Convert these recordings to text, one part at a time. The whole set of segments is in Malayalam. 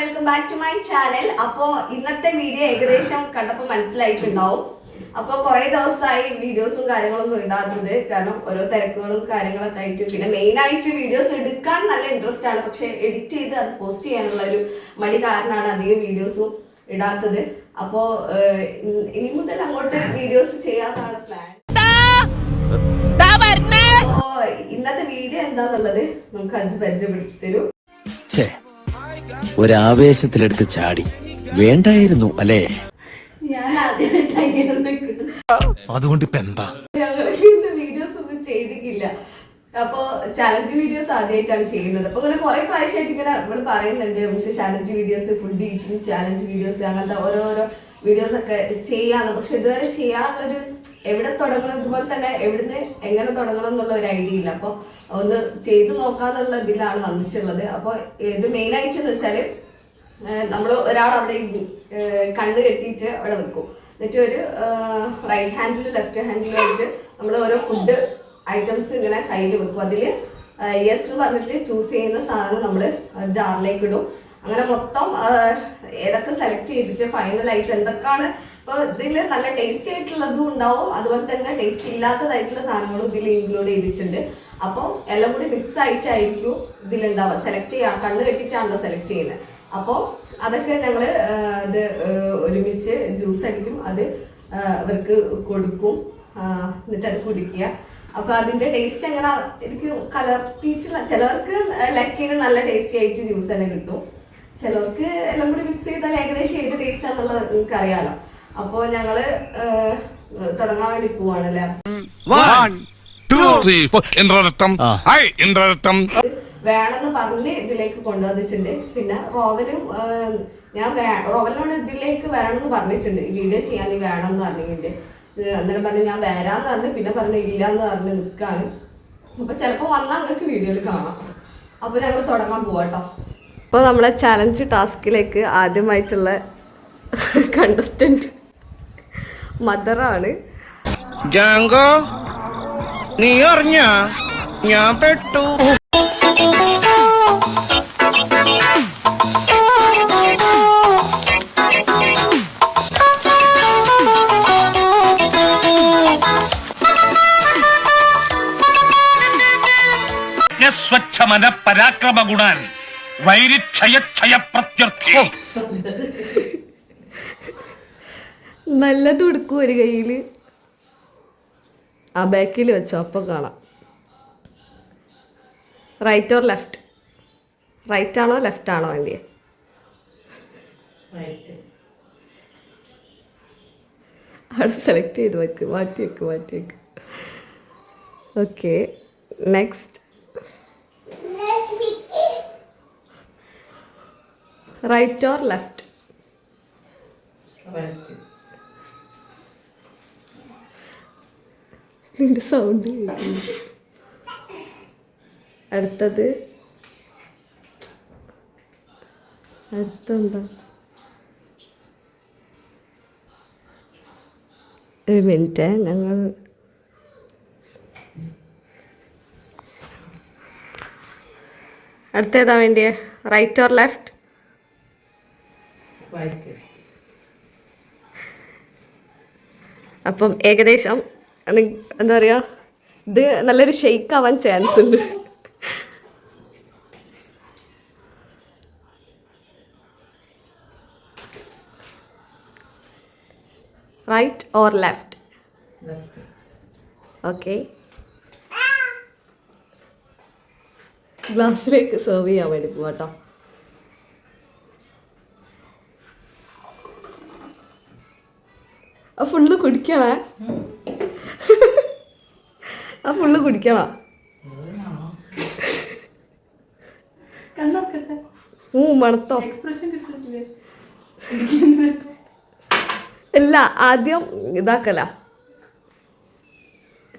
Welcome back to my channel അപ്പോ ഇന്നത്തെ വീഡിയോ ഏകദേശം കണ്ടപ്പോൾ മനസ്സിലായിട്ടുണ്ടാവും. അപ്പോ കുറെ ദിവസമായി വീഡിയോസും കാര്യങ്ങളൊന്നും ഇടാത്തത് കാരണം ഓരോ തിരക്കുകളും കാര്യങ്ങളൊക്കെ ആയിട്ട് പിന്നെ മെയിൻ ആയിട്ട് വീഡിയോസ് എടുക്കാൻ നല്ല ഇൻട്രസ്റ്റ് ആണ്. പക്ഷെ എഡിറ്റ് ചെയ്ത് അത് പോസ്റ്റ് ചെയ്യാനുള്ള ഒരു മടി കാരണമാണ് അധികം വീഡിയോസും ഇടാത്തത്. അപ്പോ ഇനി മുതൽ അങ്ങോട്ട് വീഡിയോസ് ചെയ്യാന്നാണ് പ്ലാൻ ഇന്നത്തെ വീഡിയോ എന്താന്നുള്ളത് നമുക്ക് അഞ്ച് പരിചയപ്പെടുത്തി തരും. ഒരാവേശത്തിലെടുത്ത് ചാടി. വേണ്ടായിരുന്നു അല്ലേ? അതുകൊണ്ട് ഇപ്പൊ എന്താ? വീഡിയോസ് ഒന്നും ചെയ്തിട്ടില്ല. അപ്പോ ചലഞ്ച് വീഡിയോസ് ആദ്യമായിട്ടാണ് ചെയ്യുന്നത്. അപ്പൊ ഇങ്ങനെ കുറെ പ്രാവശ്യമായിട്ട് ഇങ്ങനെ നമ്മൾ പറയുന്നുണ്ട് നമുക്ക് challenge videos food eating challenge videos അങ്ങനത്തെ ഓരോരോ വീഡിയോസ് ഒക്കെ ചെയ്യാന്ന്. പക്ഷെ ഇതുവരെ ചെയ്യാനുള്ളൊരു എവിടെ തുടങ്ങണം? ഇതുപോലെ തന്നെ എവിടുന്ന് എങ്ങനെ തുടങ്ങണം എന്നുള്ള ഒരു ഐഡിയ ഇല്ല. അപ്പൊ ഒന്ന് ചെയ്തു നോക്കാന്നുള്ള ഇതിലാണ് വന്നിട്ടുള്ളത്. അപ്പൊ ഇത് മെയിനായിട്ട് എന്ന് വെച്ചാൽ നമ്മൾ ഒരാൾ അവിടെ കണ്ണ് കെട്ടിയിട്ട് അവിടെ വെക്കും. എന്നിട്ട് ഒരു റൈറ്റ് ഹാൻഡിൽ ലെഫ്റ്റ് വെച്ചിട്ട് നമ്മൾ ഓരോ ഫുഡ് ഐറ്റംസ് ഇങ്ങനെ കയ്യിൽ വെക്കും. അതിൽ യെസ് എന്ന് പറഞ്ഞിട്ട് ചൂസ് ചെയ്യുന്ന സാധനം നമ്മൾ ജാറിലേക്ക് ഇടും. അങ്ങനെ മൊത്തം ഏതൊക്കെ സെലക്ട് ചെയ്തിട്ട് ഫൈനലായിട്ട് എന്തൊക്കെയാണ് ഇപ്പോൾ ഇതിൽ നല്ല ടേസ്റ്റി ആയിട്ടുള്ളതും ഉണ്ടാവും. അതുപോലെ തന്നെ ടേസ്റ്റ് ഇല്ലാത്തതായിട്ടുള്ള സാധനങ്ങളും ഇതിൽ ഇൻക്ലൂഡ് ചെയ്തിട്ടുണ്ട്. അപ്പോൾ എല്ലാം കൂടി മിക്സ് ആയിട്ടായിരിക്കും ഇതിലുണ്ടാവുക. സെലക്ട് ചെയ്യാം കണ്ണ് കെട്ടിയിട്ടാണല്ലോ സെലക്ട് ചെയ്യുന്നത് അപ്പോൾ അതൊക്കെ ഞങ്ങൾ ഇത് ഒരുമിച്ച് ജ്യൂസ് അടിക്കും. അത് അവർക്ക് കൊടുക്കും. എന്നിട്ട് അത് കുടിക്കുക. അപ്പൊ അതിന്റെ ടേസ്റ്റ് എങ്ങനെ എനിക്ക് കലർത്തിയിട്ടുള്ള ചിലർക്ക് ലക്കിന് നല്ല ടേസ്റ്റി ആയിട്ട് ജ്യൂസ് തന്നെ കിട്ടും. ചിലവർക്ക് എല്ലാം കൂടി മിക്സ് ചെയ്താൽ ഏകദേശം ഏത് ടേസ്റ്റ് ആണെന്നുള്ളത് നിങ്ങൾക്ക് അറിയാലോ അപ്പോ ഞങ്ങൾ തുടങ്ങാൻ വേണ്ടി പോവാണല്ലേ? വേണമെന്ന് പറഞ്ഞ് ഇതിലേക്ക് കൊണ്ടുവന്നിട്ടുണ്ട്. പിന്നെ റോവലും ഞാൻ റോവലിനോട് ഇതിലേക്ക് വരണമെന്ന് പറഞ്ഞിട്ടുണ്ട്. ഈ വീഡിയോ ചെയ്യാൻ നീ വേണമെന്ന് പറഞ്ഞിട്ടുണ്ട്. അന്നേരം പറഞ്ഞു ഞാൻ വരാന്ന് പറഞ്ഞു. പിന്നെ പറഞ്ഞു ഇല്ല എന്ന് പറഞ്ഞ് നിൽക്കാണ്. അപ്പൊ ചിലപ്പോ വന്നാൽ നിങ്ങൾക്ക് വീഡിയോയിൽ കാണാം. അപ്പൊ ഞങ്ങൾ തുടങ്ങാൻ പോവാട്ടോ. അപ്പോൾ നമ്മളെ ചലഞ്ച് ടാസ്കിലേക്ക് ആദ്യമായിട്ടുള്ള കണ്ടസ്റ്റന്റ് മദറാണ് ജാങ്കോ നീ അറിഞ്ഞ? ഞാൻ പെട്ടു. സ്വച്ഛമന പരാക്രമ ഗുണാൻ നല്ലത് കൊടുക്കും ഒരു കയ്യിൽ ആ ബാക്കിൽ വെച്ചോ അപ്പം കാണാം. റൈറ്റ് ഓർ ലെഫ്റ്റ് റൈറ്റ് ആണോ ലെഫ്റ്റ് ആണോ വേണ്ടിയ? അവിടെ സെലക്ട് ചെയ്ത് വെക്ക് മാറ്റി വെക്ക് മാറ്റി വെക്ക്. Okay next right or left നിന്റെ സൗണ്ട് അടുത്തത്? അടുത്തെന്താ? ഒരു മിനിറ്റ് ഞങ്ങൾ അടുത്തേതാ വേണ്ടിയേ? റൈറ്റ് ഓർ ലെഫ്റ്റ് അപ്പം ഏകദേശം എന്താ പറയുക ഇത് നല്ലൊരു ഷെയ്ക്ക് ആവാൻ ചാൻസ് ഉണ്ട്. റൈറ്റ് ഓർ ലെഫ്റ്റ് ഓക്കെ ഗ്ലാസ്സിലേക്ക് സെർവ് ചെയ്യാൻ വേണ്ടി പോവാട്ടോ. ആ ഫുള്ള് കുടിക്കണേ. ആ ഫുള്ള് കുടിക്കണ. ഊ മണത്തോ. ഇല്ല ആദ്യം ഇതാക്കല.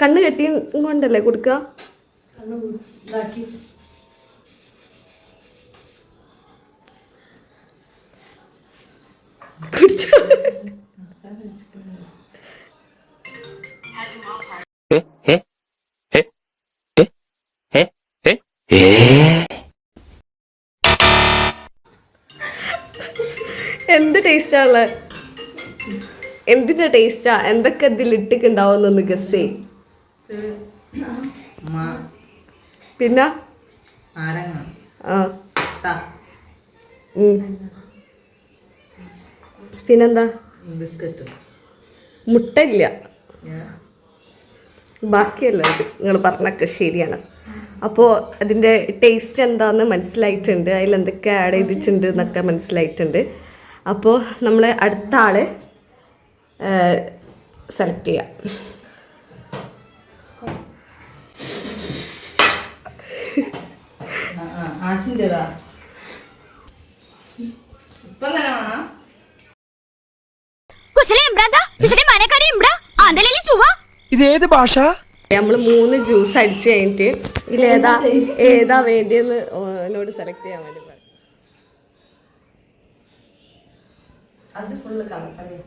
കണ്ണ് കെട്ടി കൊണ്ടല്ലേ കൊടുക്കുക കുടിച്ചോ? എന്ത് ടേസ്റ്റാ ഉള്ളത് എന്തിന്റെ ടേസ്റ്റാ എന്തൊക്കെ ഇതിൽ ഇട്ടിട്ടുണ്ടാവുന്നു ഗസ് ചെയ് പിന്നെ. പിന്നെന്താ? ബിസ്ക്കറ്റ്. മുട്ട ഇല്ല ബാക്കിയല്ല ഇത്. നിങ്ങൾ പറഞ്ഞൊക്കെ ശരിയാണ്. അപ്പോൾ അതിന്റെ ടേസ്റ്റ് എന്താന്ന് മനസ്സിലായിട്ടുണ്ട്. അതിൽ എന്തൊക്കെ ആഡ് ചെയ്തിട്ടുണ്ട് എന്നൊക്കെ മനസ്സിലായിട്ടുണ്ട്. അപ്പോൾ നമ്മൾ അടുത്ത ആൾ സെലക്ട് ചെയ്യാം. ആശിന്റെതാ ഇപ്പം തന്നെ വേണം? ഇത് ഏത് ഭാഷ? നമ്മൾ മൂന്ന് ജ്യൂസ് അടിച്ച് കഴിഞ്ഞിട്ട് ഇതിലേതാ ഏതാ വേണ്ടിയെന്ന് എന്നോട് സെലക്ട് ചെയ്യാൻ വേണ്ടി പറഞ്ഞു അത് ഫുള്ള് കണക്കറിയാം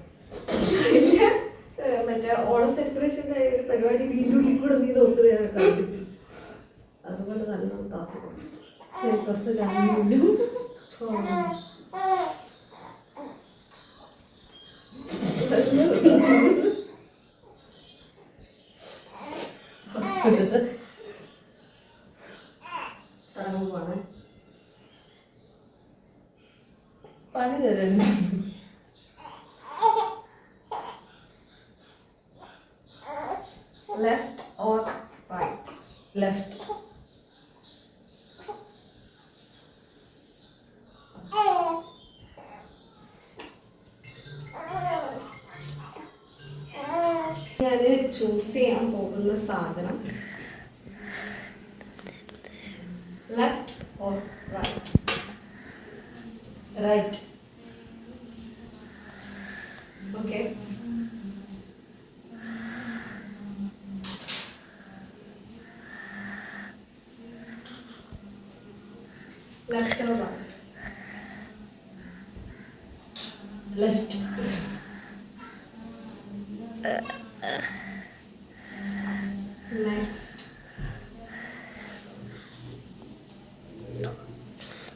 മറ്റേ ഓണ സെലിബ്രേഷന്റെ പരിപാടി വീണ്ടും കൂടെ നീ നോക്കുന്നത് അതുകൊണ്ട് നല്ല താത്തു കുറച്ച് പണി തരുന്നു. ചൂസ് ചെയ്യാൻ പോകുന്ന സാധനം. ലെഫ്റ്റ് ഓർ റൈറ്റ് റൈറ്റ്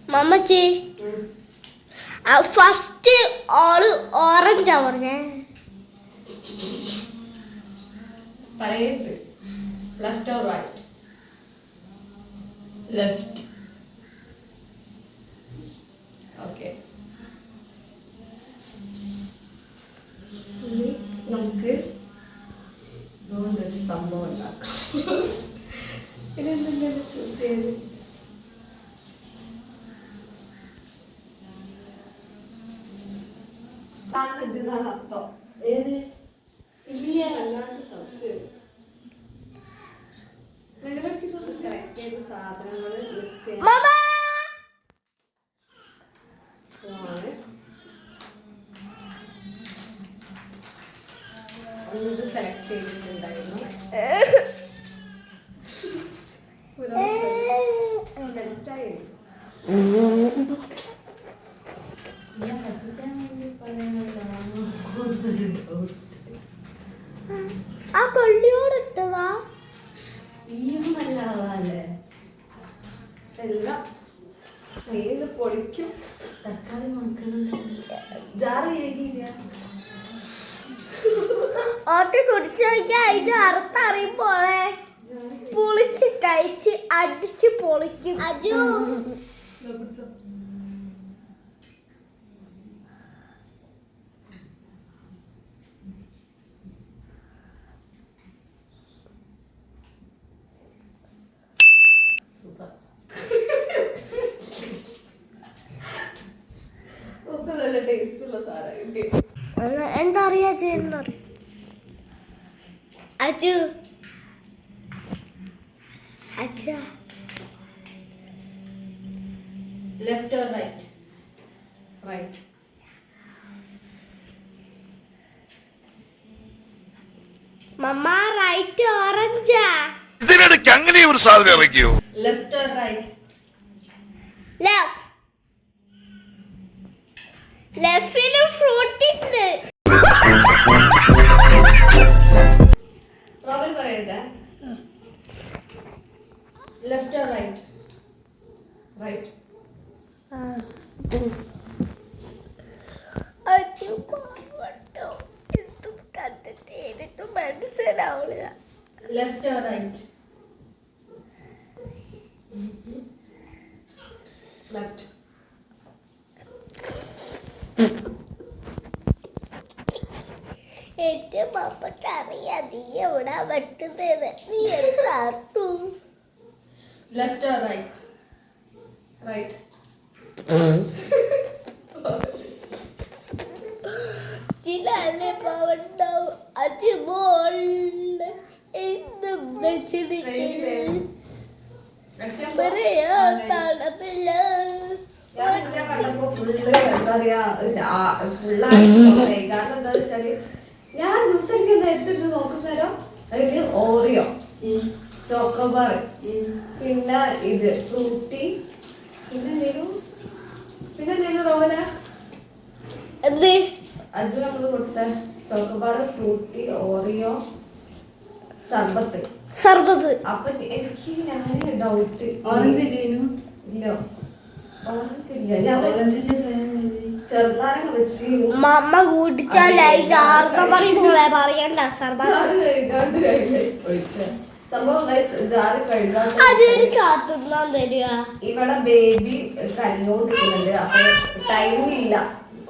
മമ്മച്ചി. ഫസ്റ്റ് ഓൾ ഓറഞ്ചാ പറഞ്ഞേ. പറയരുത്. Left or right left okay നമുക്ക് ഇതുകൊണ്ടൊരു സംഭവം ഉണ്ടാക്കാം പിന്നെ എന്തെങ്കിലും ചൂസ് ചെയ്ത് സെലക്ട് ചെയ്ത. 에이. അതിന്റെ അർത്ഥം അറിയുമ്പോളെ പൊളിച്ച് കഴിച്ച് അടിച്ച് പൊളിക്കും. അജു. എന്താ അറിയാ ചെയ്യുന്ന അജു അജ ലെഫ്റ്റ് ഓർ റൈറ്റ് റൈറ്റ് മമ്മ റൈറ്റ് ഓറഞ്ചാ ഇതിനിടയ്ക്ക് അങ്ങനെ ഒരു സാധനം ഇറക്കിയോ ലെഫ്റ്റ് ഓർ റൈറ്റ് ലെഫ്റ്റ് ലെഫ്റ്റിന് ഫ്രൂട്ട് ഉണ്ട് ലെഫ്റ്റ് ഓർ റൈറ്റ് റൈറ്റ് കണ്ടിട്ട് എനിക്ക് മനസ്സിലാവില്ല ലെഫ്റ്റ് ഓർ റൈറ്റ് ലെഫ്റ്റ് എന്റെ പപ്പക്കറിയാം നീ എവിടാ വെക്കുന്നത് നീ എന്താ ലെഫ്റ്റ് ഓർ റൈറ്റ് റൈറ്റ് ചിലല്ലേ പാവുണ്ടാവും അജിമോൾ എന്നും വെച്ചിരിക്കുന്നു പറയാ തളമില്ല. ഞാൻ ജ്യൂസ് അടിക്കുന്ന എടുത്തിട്ട് നോക്കുന്നേരം അതിന് ഓറിയോ ചോക്കോബാർ. പിന്നെ ഇത് ഫ്രൂട്ടി. പിന്നെ എന്തേലും പിന്നെ എന്തേലും റോല എന്ത്? അജു നമ്മൾ കൊടുത്ത ചോക്കോബാർ ഫ്രൂട്ടി ഓറിയോ സർബത്ത്. സർബത്ത്. അപ്പൊ എനിക്ക് ഞാൻ ഡൗട്ട് ഓറഞ്ച് ഇല്ലേനും? ഇല്ല. ഓറഞ്ച് ഇല്ല. ഞാൻ ചെറുനാരങ്ങ വെച്ച്. മമ്മ കൂട്ടിച്ചാൽ പറയണ്ട സർബത്ത്. സംഭവം ഇവിടെ ബേബി കരഞ്ഞോണ്ടിരിക്കുന്നുണ്ട്. അപ്പൊ ടൈമില്ല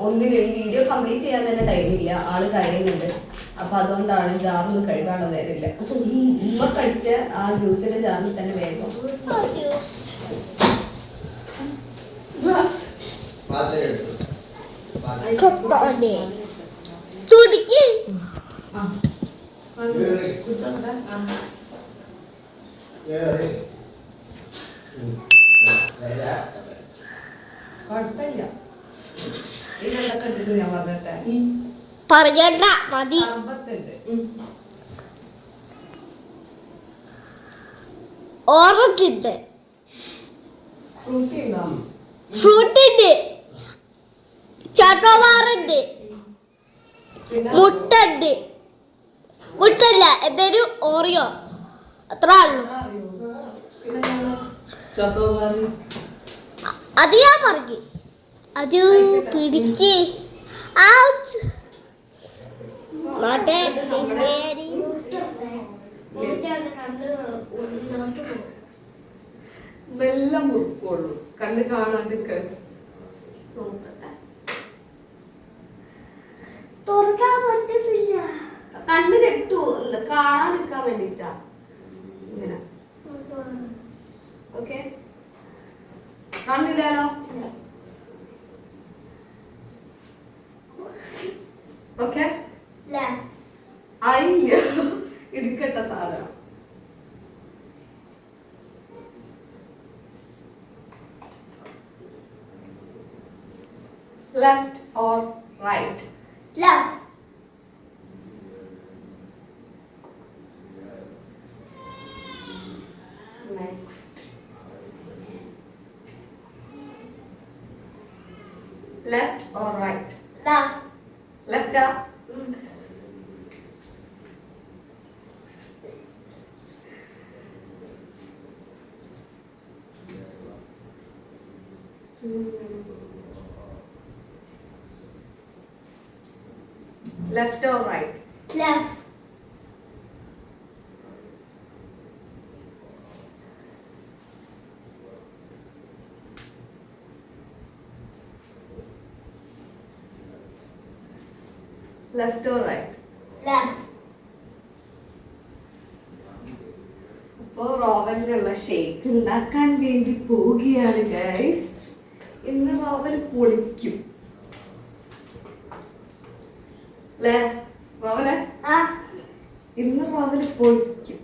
ഒന്നിനും ഈ വീഡിയോ കംപ്ലീറ്റ് ചെയ്യാൻ തന്നെ ടൈമില്ല ആൾ കരയുന്നുണ്ട്. അപ്പൊ അതുകൊണ്ടാണ് ജാറൊന്നും കഴുകാനുള്ള നേരമില്ല. ഉമ്മ കഴിച്ച ആ ജ്യൂസിന്റെ ജാറിൽ തന്നെ വേഗം. വന്ന് കുടിച്ചോട്ടെ? ആ. കുഴപ്പമില്ല. ഇതെന്തൊക്കെ ഇട്ടിട്ട് ഞാൻ പറഞ്ഞിട്ടെ. പറയണ്ട മതി. സർബത്തുണ്ട്. ഓറഞ്ച് ഉണ്ട് ഫ്രൂട്ടി ഉണ്ടോ ഫ്രൂട്ട് ഉണ്ട് ചക്കവാറുണ്ട് പിന്നെ? മുട്ട മുട്ടല്ല എന്തേലും ഓറിയോ. അത്ര അത് ഞാൻ പറഞ്ഞു അത് പിടിക്ക് ഔച്ച്. മാട്ടെ, ബിസ്ലേരി. മെല്ലെ മുറുക്കുള്ളൂ കണ്ണ് കാണാണ്ടിരിക്കാൻ നോക്കട്ടെ. തുറക്കാൻ പറ്റുന്നില്ല കണ്ണ് കെട്ടു കാണാണ്ടിരിക്കാൻ വേണ്ടിട്ടാ ഇങ്ങനെ ഓക്കെ കാണുന്നില്ലല്ലോ ഓക്കെ? അയ്യോ ഇടുക്കട്ട സാധനം. Left or right love Next. Left or right? Love Left ആ Left or right? Left. Left or right? Left. അപ്പോൾ റോവലിനുള്ള ഷേക്ക് ഉണ്ടാക്കാൻ വേണ്ടി പോവുകയാണ് ഗൈസ് ഇന്ന് റോവൽ പൊളിക്കും അല്ലേ റോവലെ ആ. ഇന്ന് റോവൽ പൊളിക്കും.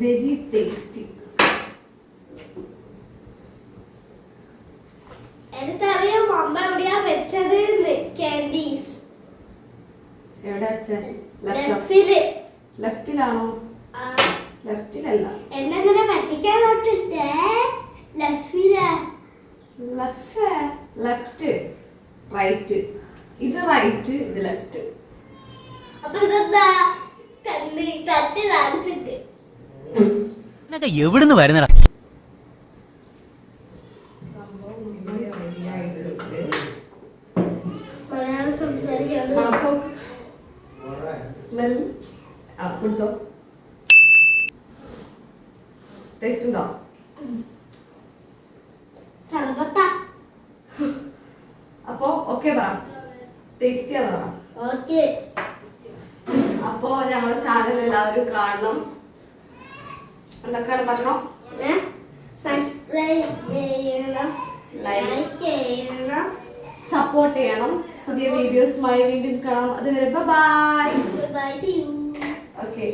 വെരി ടേസ്റ്റി എനിക്കറിയാം അമ്മ എവിടെയാ വെച്ചത് കാൻഡീസ് എവിടെ ലെഫ്റ്റിൽ ലെഫ്റ്റിലാണോ ലെഫ്റ്റിലല്ല എന്നെ പറ്റിക്കാൻ നോക്കിട്ടേ ലെഫ്റ്റിൽ ലെഫ്റ്റ് ലെഫ്റ്റ് റൈറ്റ് ഇത് റൈറ്റ് ഇത് ലെഫ്റ്റ് അപ്പൊ ഇതെന്താ? കണ്ട് തട്ടി നടത്തിട്ട് എവിടുന്ന് വരുന്നടാ? മലയാളം സംസാരിക്കാൻ ടേസ്റ്റ് ഉണ്ടോ? സർബത്ത. അപ്പോ ഓക്കെ പറ. ടേസ്റ്റി പറ ഓക്കെ. അപ്പോ ഞങ്ങളുടെ ചാനൽ എല്ലാവരും കാണണം. എന്തൊക്കെയാണ് പറഞ്ഞോ? സബ്സ്ക്രൈബ് ചെയ്യണം. ലൈക്ക് ചെയ്യണം. സപ്പോർട്ട് ചെയ്യണം. പുതിയ വീഡിയോസുമായി വീണ്ടും കാണാം. അതുവരെ ബൈ ബൈ ഓക്കെ